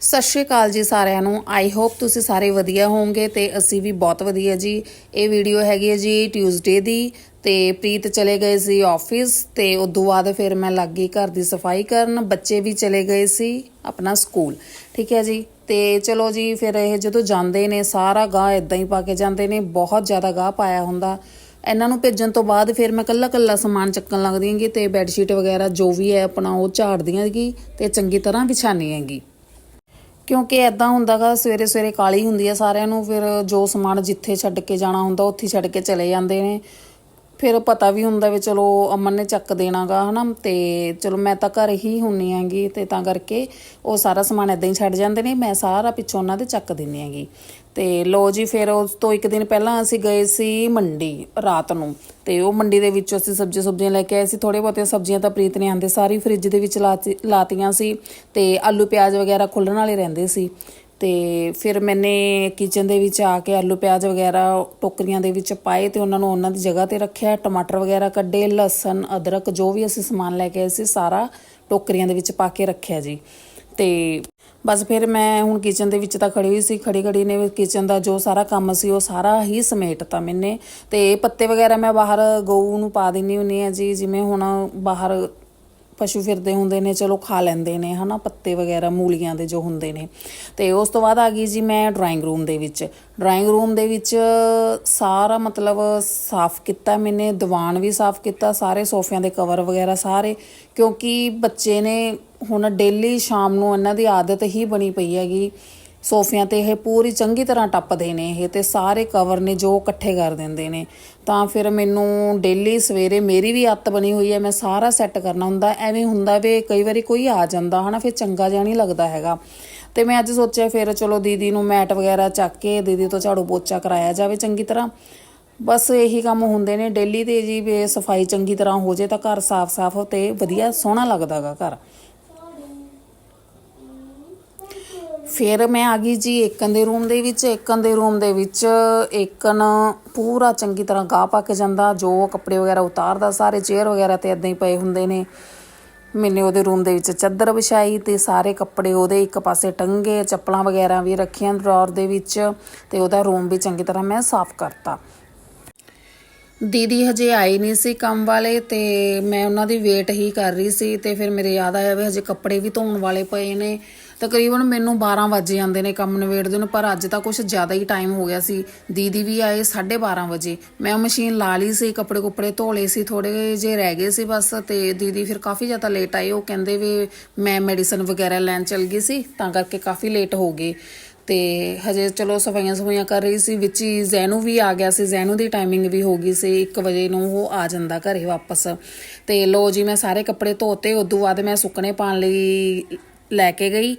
ਸਤਿ ਸ਼੍ਰੀ ਅਕਾਲ ਜੀ ਸਾਰਿਆਂ ਨੂੰ। ਆਈ ਹੋਪ ਤੁਸੀਂ ਸਾਰੇ ਵਧੀਆ ਹੋਵੋਗੇ ਤੇ ਅਸੀਂ ਵੀ ਬਹੁਤ ਵਧੀਆ ਜੀ। ਇਹ ਵੀਡੀਓ ਹੈਗੀ ਹੈ ਜੀ ਟਿਊਜ਼ਡੇ ਦੀ ਤੇ ਪ੍ਰੀਤ ਚਲੇ ਗਏ ਸੀ ਆਫਿਸ ਤੇ ਉਦੋਂ ਬਾਅਦ ਫਿਰ ਮੈਂ ਲੱਗ ਗਈ ਘਰ ਦੀ ਸਫ਼ਾਈ ਕਰਨ। ਬੱਚੇ ਵੀ ਚਲੇ ਗਏ ਸੀ ਆਪਣਾ ਸਕੂਲ। ਠੀਕ ਹੈ ਜੀ? ਤੇ ਚਲੋ ਜੀ, ਫਿਰ ਇਹ ਜਦੋਂ ਜਾਂਦੇ ਨੇ, ਸਾਰਾ ਗਾਹ ਇਦਾਂ ਹੀ ਪਾ ਕੇ ਜਾਂਦੇ ਨੇ, ਬਹੁਤ ਜ਼ਿਆਦਾ ਗਾਹ ਪਾਇਆ ਹੁੰਦਾ। ਇਹਨਾਂ ਨੂੰ ਭੇਜਣ ਤੋਂ ਬਾਅਦ ਫਿਰ ਮੈਂ ਕੱਲਾ ਕੱਲਾ ਸਮਾਨ ਚੱਕਣ ਲੱਗਦੀ ਹੈਗੀ ਤੇ ਬੈੱਡ ਸ਼ੀਟ ਵਗੈਰਾ ਜੋ ਵੀ ਹੈ ਆਪਣਾ ਉਹ ਝਾੜਦੀ ਹੈਗੀ ਤੇ ਚੰਗੀ ਤਰ੍ਹਾਂ ਵਿਛਾਣੀ ਹੈਗੀ। ਕਿਉਂਕਿ ਐਦਾਂ ਹੁੰਦਾਗਾ ਸਵੇਰੇ ਸਵੇਰੇ ਕਾਲੀ ਹੁੰਦੀ ਹੈ ਸਾਰਿਆਂ ਨੂੰ, ਫਿਰ ਜੋ ਸਮਾਨ ਜਿੱਥੇ ਛੱਡ ਕੇ ਜਾਣਾ ਹੁੰਦਾ, ਉੱਥੇ ਛੱਡ ਕੇ ਚਲੇ ਜਾਂਦੇ ਨੇ। ਫਿਰ ਪਤਾ ਵੀ ਹੁੰਦਾ ਵੀ ਚਲੋ ਅਮਨ ਨੇ ਚੱਕ ਦੇਣਾਗਾ ਹਨਾ, ਤੇ ਚਲੋ ਮੈਂ ਤਾਂ ਘਰ ਹੀ ਹੁੰਨੀ ਆਂਗੀ ਤੇ ਤਾਂ ਕਰਕੇ ਉਹ ਸਾਰਾ ਸਮਾਨ ਐਦਾਂ ਹੀ ਛੱਡ ਜਾਂਦੇ ਨੇ, ਮੈਂ ਸਾਰਾ ਪਿੱਛੋਂ ਉਹਨਾਂ ਦੇ ਚੱਕ ਦਿੰਨੀ ਆਂਗੀ ਤੇ ਲੋ ਜੀ, ਫਿਰ ਉਸ ਤੋਂ ਇੱਕ ਦਿਨ ਪਹਿਲਾਂ ਅਸੀਂ ਗਏ ਸੀ ਮੰਡੀ ਰਾਤ ਨੂੰ। ਤੇ ਉਹ ਮੰਡੀ ਦੇ ਵਿੱਚੋਂ ਅਸੀਂ ਸਬਜ਼ੀ ਸੁਬਜ਼ੀਆਂ ਲੈ ਕੇ ਆਏ ਸੀ। ਥੋੜੇ ਬਹੁਤੇ ਸਬਜ਼ੀਆਂ ਤਾਂ ਪ੍ਰੀਤ ਨੇ ਆਂਦੇ ਸਾਰੀ ਫ੍ਰਿਜ ਦੇ ਵਿੱਚ ਲਾਤੀ- ਲਾਤੀਆਂ ਸੀ ਤੇ ਆਲੂ ਪਿਆਜ਼ ਵਗੈਰਾ ਖੁੱਲਣ ਵਾਲੇ ਰਹਿੰਦੇ ਸੀ। ਤੇ ਫਿਰ ਮੈਨੇ ਕਿਚਨ ਦੇ ਵਿੱਚ ਆ ਕੇ ਆਲੂ ਪਿਆਜ਼ ਵਗੈਰਾ ਟੋਕਰੀਆਂ ਦੇ ਵਿੱਚ ਪਾਏ ਤੇ ਉਹਨਾਂ ਨੂੰ ਉਹਨਾਂ ਦੀ ਜਗ੍ਹਾ ਤੇ ਰੱਖਿਆ। ਟਮਾਟਰ ਵਗੈਰਾ ਕੱਢੇ, ਲਸਣ, ਅਦਰਕ ਜੋ ਵੀ ਅਸੀਂ ਸਮਾਨ ਲੈ ਕੇ ਆਏ ਸੀ, ਸਾਰਾ ਟੋਕਰੀਆਂ ਦੇ ਵਿੱਚ ਪਾ ਕੇ ਰੱਖਿਆ ਜੀ। ਤੇ ਬਸ ਫਿਰ ਮੈਂ ਹੁਣ ਕਿਚਨ ਦੇ ਵਿੱਚ ਤਾਂ ਖੜੀ ਹੋਈ ਸੀ, ਖੜੀ ਖੜੀ ਨੇ ਕਿਚਨ ਦਾ ਜੋ ਸਾਰਾ ਕੰਮ ਸੀ ਉਹ ਸਾਰਾ ਹੀ ਸਮੇਟਤਾ ਮੈਨੇ। ਤੇ ਪੱਤੇ ਵਗੈਰਾ ਮੈਂ ਬਾਹਰ ਗਊ ਨੂੰ ਪਾ ਦਿੰਨੀ ਹੁੰਨੀ ਆ ਜੀ, ਜਿਵੇਂ ਹੁਣ ਬਾਹਰ ਪਸ਼ੂ ਫਿਰਦੇ ਹੁੰਦੇ ਨੇ, ਚਲੋ ਖਾ ਲੈਂਦੇ ਨੇ, ਹਨਾ, ਪੱਤੇ ਵਗੈਰਾ, ਮੂਲੀਆਂ ਦੇ ਜੋ ਹੁੰਦੇ ਨੇ। ਤੇ ਉਸ ਤੋਂ ਬਾਅਦ ਆ ਗਈ ਜੀ ਮੈਂ ਡਰਾਇੰਗ ਰੂਮ ਦੇ ਵਿੱਚ। ਡਰਾਇੰਗ ਰੂਮ ਦੇ ਵਿੱਚ ਸਾਰਾ ਮਤਲਬ ਸਾਫ਼ ਕੀਤਾ ਮੈਨੇ, ਦੀਵਾਨ ਵੀ ਸਾਫ਼ ਕੀਤਾ, ਸਾਰੇ ਸੋਫਿਆਂ ਦੇ ਕਵਰ ਵਗੈਰਾ ਸਾਰੇ, ਕਿਉਂਕਿ ਬੱਚੇ ਨੇ ਹੁਣ ਡੇਲੀ ਸ਼ਾਮ ਨੂੰ ਇਹਨਾਂ ਦੀ ਆਦਤ ਹੀ ਬਣੀ ਪਈ ਹੈਗੀ। ਸੋਫਿਆਂ ਤੇ ਇਹ ਪੂਰੀ ਚੰਗੀ ਤਰ੍ਹਾਂ ਟੱਪਦੇ ਨੇ ਇਹ ਤੇ ਸਾਰੇ ਕਵਰ ਨੇ ਜੋ ਇਕੱਠੇ ਕਰ ਦਿੰਦੇ ਨੇ। ਤਾਂ ਫਿਰ ਮੈਨੂੰ ਡੇਲੀ ਸਵੇਰੇ ਮੇਰੀ ਵੀ ਆਦਤ ਬਣੀ ਹੋਈ ਹੈ, ਮੈਂ ਸਾਰਾ ਸੈੱਟ ਕਰਨਾ ਹੁੰਦਾ, ਐਵੇਂ ਹੁੰਦਾ ਵੀ ਕਈ ਵਾਰੀ ਕੋਈ ਆ ਜਾਂਦਾ, ਹਨਾ, ਫਿਰ ਚੰਗਾ ਜਿਹਾ ਨਹੀਂ ਲੱਗਦਾ ਹੈਗਾ। ਤੇ ਮੈਂ ਅੱਜ ਸੋਚਿਆ ਫਿਰ ਚਲੋ ਦੀਦੀ ਨੂੰ ਮੈਟ ਵਗੈਰਾ ਚੱਕ ਕੇ ਦੀਦੀ ਤੋਂ ਝਾੜੂ ਪੋਚਾ ਕਰਾਇਆ ਜਾਵੇ ਚੰਗੀ ਤਰ੍ਹਾਂ। ਬਸ ਇਹੀ ਕੰਮ ਹੁੰਦੇ ਨੇ, ਡੇਲੀ ਤੇ ਜੀ ਵੀ ਸਫ਼ਾਈ ਚੰਗੀ ਤਰ੍ਹਾਂ ਹੋ ਜੇ ਤਾਂ ਘਰ ਸਾਫ਼-ਸਾਫ਼ ਤੇ ਵਧੀਆ ਸੋਹਣਾ ਲੱਗਦਾਗਾ ਘਰ। ਫਿਰ ਮੈਂ ਆ ਗਈ ਜੀ ਏਕਨ ਦੇ ਰੂਮ ਦੇ ਵਿੱਚ। ਏਕਨ ਦੇ ਰੂਮ ਦੇ ਵਿੱਚ ਏਕਨ ਪੂਰਾ ਚੰਗੀ ਤਰ੍ਹਾਂ ਗਾਹ ਪਾ ਕੇ ਜਾਂਦਾ, ਜੋ ਕੱਪੜੇ ਵਗੈਰਾ ਉਤਾਰਦਾ, ਸਾਰੇ ਚੇਅਰ ਵਗੈਰਾ ਤੇ ਇਦਾਂ ਹੀ ਪਏ ਹੁੰਦੇ ਨੇ। ਮੈਨੇ ਉਹਦੇ ਰੂਮ ਦੇ ਵਿੱਚ ਚੱਦਰ ਵਿਛਾਈ ਤੇ ਸਾਰੇ ਕੱਪੜੇ ਉਹਦੇ ਇੱਕ ਪਾਸੇ ਟੰਗੇ, ਚੱਪਲਾਂ ਵਗੈਰਾ ਵੀ ਰੱਖੀਆਂ ਡਰਾਅਰ ਦੇ ਵਿੱਚ ਤੇ ਉਹਦਾ ਰੂਮ ਵੀ ਚੰਗੀ ਤਰ੍ਹਾਂ ਮੈਂ ਸਾਫ਼ ਕਰਤਾ। ਦੀਦੀ ਹਜੇ ਆਏ ਨਹੀਂ ਸੀ ਕੰਮ ਵਾਲੇ ਤੇ ਮੈਂ ਉਹਨਾਂ ਦੀ ਵੇਟ ਹੀ ਕਰ ਰਹੀ ਸੀ ਤੇ ਫਿਰ ਮੇਰੇ ਯਾਦ ਆਇਆ ਵੀ ਹਜੇ ਕੱਪੜੇ ਵੀ ਧੋਣ ਵਾਲੇ ਪਏ ਨੇ। ਤਕਰੀਬਨ ਮੈਨੂੰ 12 ਵਜੇ ਜਾਂਦੇ ਨੇ ਕੰਮ ਨਿਬੇੜਦੇ ਨੂੰ, ਪਰ ਅੱਜ ਤਾਂ ਕੁਝ ਜ਼ਿਆਦਾ ਹੀ ਟਾਈਮ ਹੋ ਗਿਆ ਸੀ। ਦੀਦੀ ਵੀ ਆਏ 12:30 ਵਜੇ। ਮੈਂ ਮਸ਼ੀਨ ਲਾ ਲਈ ਸੀ, ਕੱਪੜੇ ਕੁੱਪੜੇ ਧੋ ਲਏ ਸੀ ਥੋੜੇ ਜੇ ਰਹਿ ਗਏ ਸੀ ਬਸ, ਤੇ ਦੀਦੀ ਫਿਰ ਕਾਫੀ ਜ਼ਿਆਦਾ ਲੇਟ ਆਏ। ਉਹ ਕਹਿੰਦੇ ਵੀ ਮੈਂ ਮੈਡੀਸਨ ਵਗੈਰਾ ਲੈਣ ਚਲ ਗਈ ਸੀ, ਤਾਂ ਕਰਕੇ ਕਾਫੀ ਲੇਟ ਹੋ ਗਏ। ਤੇ ਹਜੇ ਚਲੋ ਸਫਾਈਆਂ ਸਫਾਈਆਂ ਕਰ ਰਹੀ ਸੀ, ਵਿੱਚ ਹੀ ਜ਼ੈਨੂ ਵੀ ਆ ਗਿਆ ਸੀ। ਜ਼ੈਨੂ ਦੀ ਟਾਈਮਿੰਗ ਵੀ ਹੋ ਗਈ ਸੀ 1 ਵਜੇ ਨੂੰ ਉਹ ਆ ਜਾਂਦਾ ਘਰੇ ਵਾਪਸ। ਤੇ ਲੋ ਜੀ, ਮੈਂ ਸਾਰੇ ਕੱਪੜੇ ਧੋਤੇ, ਉਦੋਂ ਬਾਅਦ ਮੈਂ ਸੁੱਕਣੇ ਪਾਣ ਲਈ ਲੈ ਕੇ ਗਈ।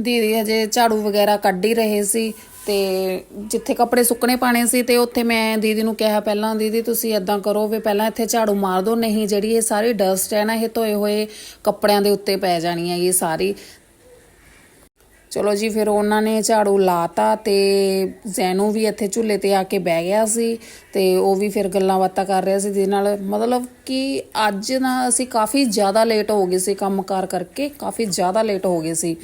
ਦੀਦੀ ਹਜੇ ਝਾੜੂ ਵਗੈਰਾ ਕੱਢ ਹੀ ਰਹੇ ਸੀ ਤੇ ਜਿੱਥੇ ਕੱਪੜੇ ਸੁੱਕਣੇ ਪਾਣੇ ਸੀ ਤੇ ਉੱਥੇ ਮੈਂ ਦੀਦੀ ਨੂੰ ਕਿਹਾ, ਪਹਿਲਾਂ ਦੀਦੀ ਤੁਸੀਂ ਇਦਾਂ ਕਰੋ ਵੀ ਪਹਿਲਾਂ ਇੱਥੇ ਝਾੜੂ ਮਾਰ ਦਿਓ, ਨਹੀਂ ਜਿਹੜੀ ਇਹ ਸਾਰੀ ਡਸਟ ਹੈ ਨਾ, ਇਹ ਧੋਏ ਹੋਏ ਕੱਪੜਿਆਂ ਦੇ ਉੱਤੇ ਪੈ ਜਾਣੀ ਹੈ ਇਹ ਸਾਰੀ। ਚਲੋ ਜੀ, ਫਿਰ ਉਹਨਾਂ ਨੇ ਝਾੜੂ ਲਾਤਾ ਤੇ ਜ਼ੈਨੂ ਵੀ ਇੱਥੇ ਝੁੱਲੇ ਤੇ ਆ ਕੇ ਬਹਿ ਗਿਆ ਸੀ ਤੇ ਉਹ ਵੀ ਫਿਰ ਗੱਲਾਂ ਬਾਤਾਂ ਕਰ ਰਿਹਾ ਸੀ, ਜਿਹਦੇ ਨਾਲ ਮਤਲਬ ਕਿ ਅੱਜ ਨਾ ਅਸੀਂ ਕਾਫੀ ਜ਼ਿਆਦਾ ਲੇਟ ਹੋ ਗਏ ਸੀ ਕੰਮਕਾਰ ਕਰਕੇ, ਕਾਫੀ ਜ਼ਿਆਦਾ ਲੇਟ ਹੋ ਗਏ ਸੀ।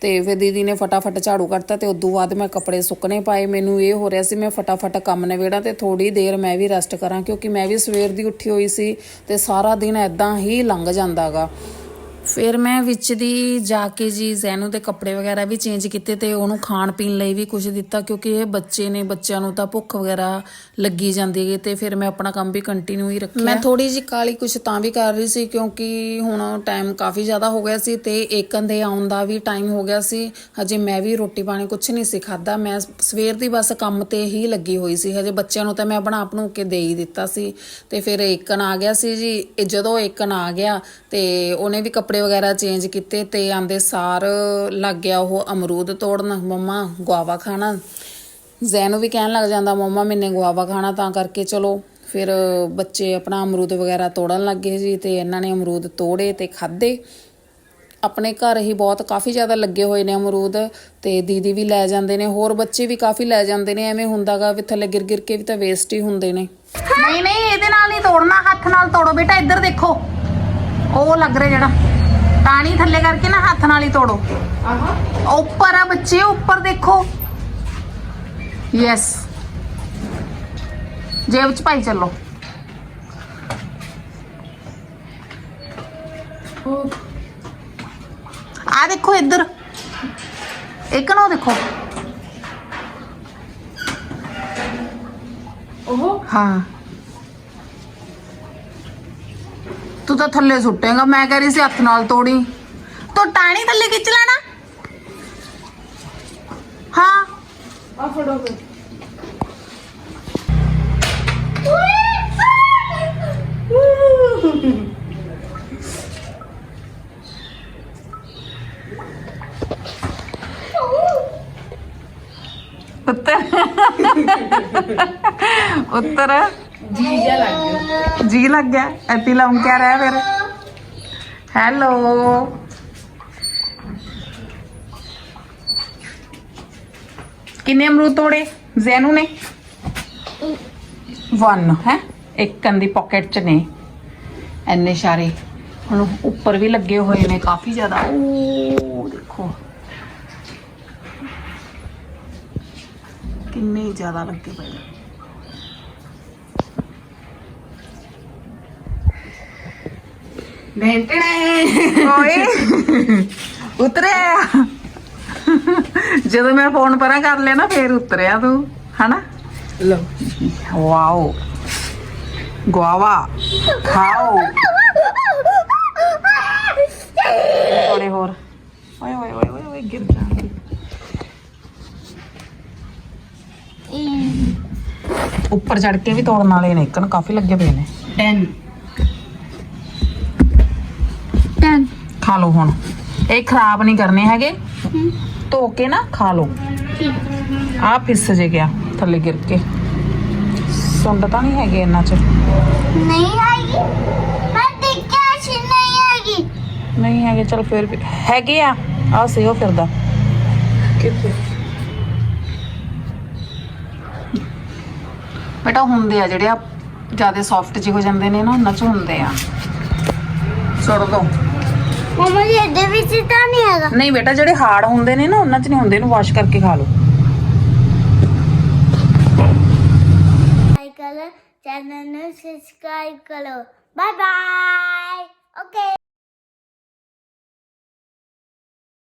ਤੇ ਫਿਰ ਦੀਦੀ ਨੇ ਫਟਾਫਟ ਝਾੜੂ ਕੱਢਤਾ ਤੇ ਉਦੋਂ ਬਾਅਦ ਮੈਂ ਕੱਪੜੇ ਸੁੱਕਣੇ ਪਾਏ, ਮੈਨੂੰ ਇਹ ਹੋ ਰਿਹਾ ਸੀ ਮੈਂ ਫਟਾਫਟ ਕੰਮ ਨਿਬੇੜਾਂ ਤੇ ਥੋੜੀ ਦੇਰ ਮੈਂ ਵੀ ਰੈਸਟ ਕਰਾਂ, ਕਿਉਂਕਿ ਮੈਂ ਵੀ ਸਵੇਰ ਦੀ ਉੱਠੀ ਹੋਈ ਸੀ ਤੇ ਸਾਰਾ ਦਿਨ ਐਦਾਂ ਹੀ ਲੰਘ ਜਾਂਦਾਗਾ ਫਿਰ ਮੈਂ ਵਿੱਚ ਦੀ ਜਾ ਕੇ ਜੀ ਜ਼ੈਨੂ ਦੇ ਕੱਪੜੇ ਵਗੈਰਾ ਵੀ ਚੇਂਜ ਕੀਤੇ ਤੇ ਉਹਨੂੰ ਖਾਣ ਪੀਣ ਲਈ ਵੀ ਕੁਝ ਦਿੱਤਾ ਕਿਉਂਕਿ ਇਹ ਬੱਚੇ ਨੇ, ਬੱਚਿਆਂ ਨੂੰ ਤਾਂ ਭੁੱਖ ਵਗੈਰਾ ਲੱਗੀ ਜਾਂਦੀ ਹੈ ਤੇ ਫਿਰ ਮੈਂ ਆਪਣਾ ਕੰਮ ਵੀ ਕੰਟੀਨਿਊ ਹੀ ਰੱਖਿਆ। ਮੈਂ ਥੋੜੀ ਜਿਹੀ ਕਾਲੀ ਕੁਝ ਤਾਂ ਵੀ ਕਰ ਰਹੀ ਸੀ ਕਿਉਂਕਿ ਹੁਣ ਟਾਈਮ ਕਾਫੀ ਜ਼ਿਆਦਾ ਹੋ ਗਿਆ ਸੀ ਤੇ ਏਕਨ ਦੇ ਆਉਣ ਦਾ ਵੀ ਟਾਈਮ ਹੋ ਗਿਆ ਸੀ। ਹਜੇ ਮੈਂ ਵੀ ਰੋਟੀ ਪਾਣੀ ਕੁਝ ਨਹੀਂ ਸੀ ਖਾਦਾ ਮੈਂ ਸਵੇਰ ਦੀ ਬਸ ਕੰਮ ਤੇ ਹੀ ਲੱਗੀ ਹੋਈ ਸੀ। ਹਜੇ ਬੱਚਿਆਂ ਨੂੰ ਤਾਂ ਮੈਂ ਬਣਾ ਬਣੂ ਕੇ ਦੇ ਹੀ ਦਿੱਤਾ ਸੀ। ਤੇ ਫਿਰ ਏਕਨ ਆ ਗਿਆ ਸੀ ਜੀ। ਇਹ ਜਦੋਂ ਏਕਨ ਆ ਗਿਆ ਤੇ ਉਹਨੇ ਵੀ ਕੱਪੜੇ ਵਗੈਰਾ ਚੇਂਜ ਕੀਤੇ ਤੇ ਆਂਦੇ ਸਾਰ ਲੱਗ ਗਿਆ ਉਹ ਅਮਰੂਦ ਤੋੜਨ। ਮੰਮਾ ਗੁਆਵਾ ਖਾਣਾ। ਜ਼ੈਨੂ ਵੀ ਕਹਿਣ ਲੱਗ ਜਾਂਦਾ, ਮੰਮਾ, ਮੈਨੇ ਗੁਆਵਾ ਖਾਣਾ, ਤਾਂ ਕਰਕੇ ਚਲੋ। ਫਿਰ ਬੱਚੇ ਆਪਣਾ ਅਮਰੂਦ ਵਗੈਰਾ ਤੋੜਨ ਲੱਗੇ ਜੀ ਤੇ ਇਹਨਾਂ ਨੇ ਅਮਰੂਦ ਤੋੜੇ ਤੇ ਖਾਦੇ ਆਪਣੇ ਘਰ ਹੀ ਬਹੁਤ ਕਾਫੀ ਜ਼ਿਆਦਾ ਲੱਗੇ ਹੋਏ ਨੇ ਅਮਰੂਦ ਤੇ ਦੀਦੀ ਵੀ ਲੈ ਜਾਂਦੇ ਨੇ, ਹੋਰ ਬੱਚੇ ਵੀ ਕਾਫੀ ਲੈ ਜਾਂਦੇ ਨੇ, ਐਵੇਂ ਹੁੰਦਾਗਾ ਵੀ ਥੱਲੇ ਗਿਰ ਗਿਰ ਕੇ ਵੀ ਤਾਂ ਵੇਸਟ ਹੀ ਹੁੰਦੇ ਨੇ। ਨਹੀਂ ਨਹੀਂ, ਇਹਦੇ ਨਾਲ ਨਹੀਂ ਤੋੜਨਾ, ਹੱਥ ਨਾਲ ਤੋੜੋ ਬੇਟਾ, ਇੱਧਰ ਦੇਖੋ। ਉਹ ਲੱਗ ਰਿਹਾ ਜਿਹੜਾ। ਟਾਣੀ ਥੱਲੇ ਕਰਕੇ ਨਾ ਹੱਥ ਨਾਲ ਹੀ ਤੋੜੋ। ਆਹਾ। ਉੱਪਰ ਆ ਬੱਚੇ ਉੱਪਰ ਦੇਖੋ। ਯੈਸ ਜੇਬ ਚ ਪਾਈ ਚੱਲੋ। ਆ ਦੇਖੋ ਇੱਧਰ। ਇੱਕ ਨਾ ਦੇਖੋ। ਉਹ ਹਾਂ। ਤੂੰ ਤਾਂ ਥੱਲੇ ਸੁੱਟੇਗਾ ਮੈਂ ਕਹਿ ਰਹੀ ਸੀ ਹੱਥ ਨਾਲ ਤੋੜੀ। ਤੂੰ ਟਾਣੀ ਥੱਲੇ ਖਿੱਚ ਲੈਣਾ? ਹਾਂ। ਆ ਫੜੋ ਫਿਰ। ਉੱਤਰ ਉੱਤਰ। ਜੀ ਜਾ ਲੱਗ ਗਿਆ। ਜੀ ਲੱਗ ਗਿਆ। ਐਤੀ ਲਾਉਂ ਕਿਆ ਰਹਿ ਫਿਰ। ਹੈਲੋ। ਕਿੰਨੇ ਅਮਰੂਦ ਤੋੜੇ? ਜ਼ੈਨੂ ਨੇ? ਵਨ, ਹੈ? ਇੱਕ ਕੰਦੀ ਪਾਕਟ ਚ ਨੇ। ਐਨੇ ਸਾਰੇ। ਹੁਣ ਉੱਪਰ ਵੀ ਲੱਗੇ ਹੋਏ ਨੇ ਕਾਫੀ ਜ਼ਿਆਦਾ। ਉਹ ਦੇਖੋ। ਕਿੰਨੇ ਜ਼ਿਆਦਾ ਲੱਗੇ ਪਏ ਨੇ। ਉਤਰਿਆ ਜਦੋਂ ਮੈਂ ਫੋਨ ਪਰਾਂ ਕਰ ਲਿਆ ਨਾ ਫੇਰ ਉਤਰਿਆ ਤੂੰ ਹਨਾ ਲੋ ਵਾਓ ਗੁਆਵਾ ਖਾਓ ਥੋੜੇ ਹੋਰ ਓਏ ਓਏ ਓਏ ਓਏ ਓਏ ਗਿਰ ਜਾਣਗੇ ਉੱਪਰ ਚੜ ਕੇ ਵੀ ਤੋੜਨ ਵਾਲੇ ਨੇ ਇੱਕਨ ਕਾਫੀ ਲੱਗੇ ਪਏ ਨੇ 10 ਖਾ ਲਓ ਹੁਣ। ਇਹ ਖਰਾਬ ਨਹੀਂ ਕਰਨੇ ਹੈਗੇ। ਧੋ ਕੇ ਨਾ ਖਾ ਲਓ। ਆ ਪਿਸ ਜੇ ਗਿਆ ਥੱਲੇ ਗਿਰ ਕੇ। ਸੁੰਡ ਤਾਂ ਨਹੀਂ ਹੈਗੇ ਇਹਨਾਂ ਚ ਨਹੀਂ ਆਏਗੀ ਮੈਂ ਦੇਖਿਆ ਸੀ ਨਹੀਂ ਆਏਗੀ ਨਹੀਂ ਹੈਗੇ ਚਲ ਫਿਰ ਵੀ ਹੈਗੇ ਆ। ਆ ਸੇ ਉਹ ਫਿਰਦਾ। ਕਿੱਥੇ? ਬੇਟਾ ਹੁੰਦੇ ਆ ਜਿਹੜੇ ਆ ਜ਼ਿਆਦਾ ਸੌਫਟ ਜਿਹੇ ਹੋ ਜਾਂਦੇ ਨੇ ਨਾ ਉਹਨਾਂ ਚ ਹੁੰਦੇ ਆ। ਸੁੱਟ ਦੋ। ਮਮਾ ਜੀ ਇਹਦੇ ਵਿੱਚ ਤਾਂ ਨਹੀਂ ਹੈਗਾ। ਨਹੀਂ ਬੇਟਾ ਜਿਹੜੇ ਹਾਰਡ ਹੁੰਦੇ ਨੇ ਨਾ ਉਹਨਾਂ ਚ ਨਹੀਂ ਹੁੰਦੇ ਇਹਨੂੰ ਵਾਸ਼ ਕਰਕੇ ਖਾ ਲਓ। ਲਾਈਕ ਕਰੋ ਚੈਨਲ ਨੂੰ ਸਬਸਕ੍ਰਾਈਬ ਕਰੋ। Bye bye okay